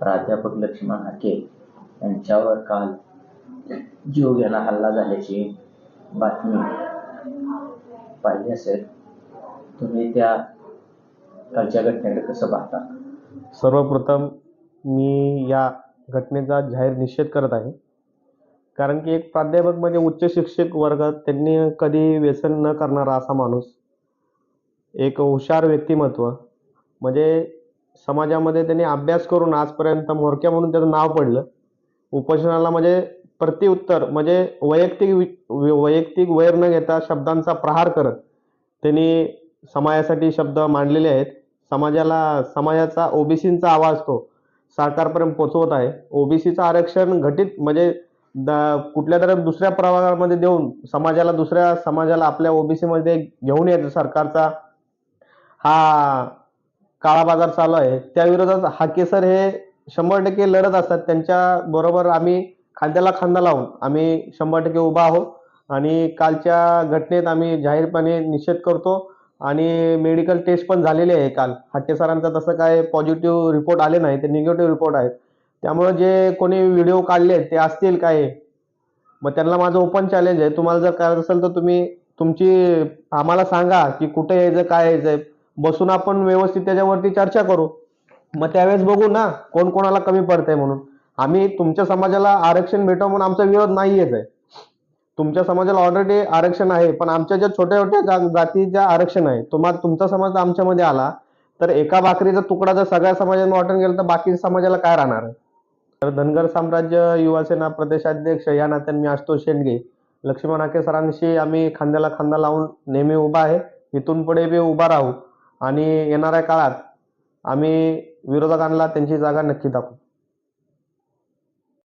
प्राध्यापक लक्ष्मण हाके यांच्यावर काल जीव जीवघेणा हल्ला झाल्याची बातमी पाहिली असेल. तुम्ही त्या कालच्या घटनेकडे कसं पाहता? सर्वप्रथम मी या घटनेचा जाहीर निषेध करत आहे. कारण की एक प्राध्यापक म्हणजे उच्च शिक्षक वर्गात त्यांनी कधी व्यसन न करणारा असा माणूस एक हुशार व्यक्तिमत्व म्हणजे समाजामध्ये त्यांनी अभ्यास करून आजपर्यंत म्होरक्या म्हणून त्याचं नाव पडलं. उपोषणाला म्हणजे प्रतिउत्तर म्हणजे वैयक्तिक वि- वैयक्तिक वैर न घेता शब्दांचा प्रहार करत त्यांनी समाजासाठी शब्द मांडलेले आहेत. समाजाला समाजाचा ओबीसींचा आवाज तो सरकारपर्यंत पोचवत आहे. ओबीसीचं आरक्षण घटित म्हणजे द कुठल्या तरी दुसऱ्या प्रभागामध्ये देऊन समाजाला दुसऱ्या समाजाला आपल्या ओबीसीमध्ये घेऊन यायचं सरकारचा हा काळा बाजार चालू आहे. त्या विरोधात सर हे शंभर टक्के लढत असतात. त्यांच्या बरोबर आम्ही खांद्याला खांदा लावून आम्ही शंभर टक्के उभा आहोत. आणि कालच्या घटनेत आम्ही जाहीरपणे निषेध करतो. आणि मेडिकल टेस्ट पण झालेली आहे काल. हाके सरांचा तसं काय पॉझिटिव्ह रिपोर्ट आले नाही. ते निगेटिव्ह रिपोर्ट आहेत. त्यामुळे जे कोणी व्हिडिओ काढले ते असतील काय? मग त्यांना माझं ओपन चॅलेंज आहे. तुम्हाला जर करायचं असेल तर तुम्ही तुमची आम्हाला सांगा की कुठे यायचं काय यायचंय बसून आपण व्यवस्थित त्याच्यावरती चर्चा करू. मग त्यावेळेस बघू ना कोण कोणाला कमी पडतंय म्हणून. आम्ही तुमच्या समाजाला आरक्षण भेटावं म्हणून आमचा विरोध नाहीयेच आहे. तुमच्या समाजाला ऑलरेडी आरक्षण आहे पण आमच्या ज्या छोट्या छोट्या जा जातीच्या आरक्षण आहे तुम्हाला तुमचा समाज आमच्यामध्ये आला तर एका भाकरीचा तुकडा जर सगळ्या समाजाने वाटून गेला तर बाकी समाजाला काय राहणार आहे? तर धनगर साम्राज्य युवा सेना प्रदेशाध्यक्ष या नात्याने मी आशुतोष शेंडगे. लक्ष्मण आके सरांशी आम्ही खांद्याला खांदा लावून नेहमी उभा आहे. इथून पुढे बी उभा राहू. आणि येणाऱ्या काळात आम्ही विरोधकांना त्यांची जागा नक्की दाखवू.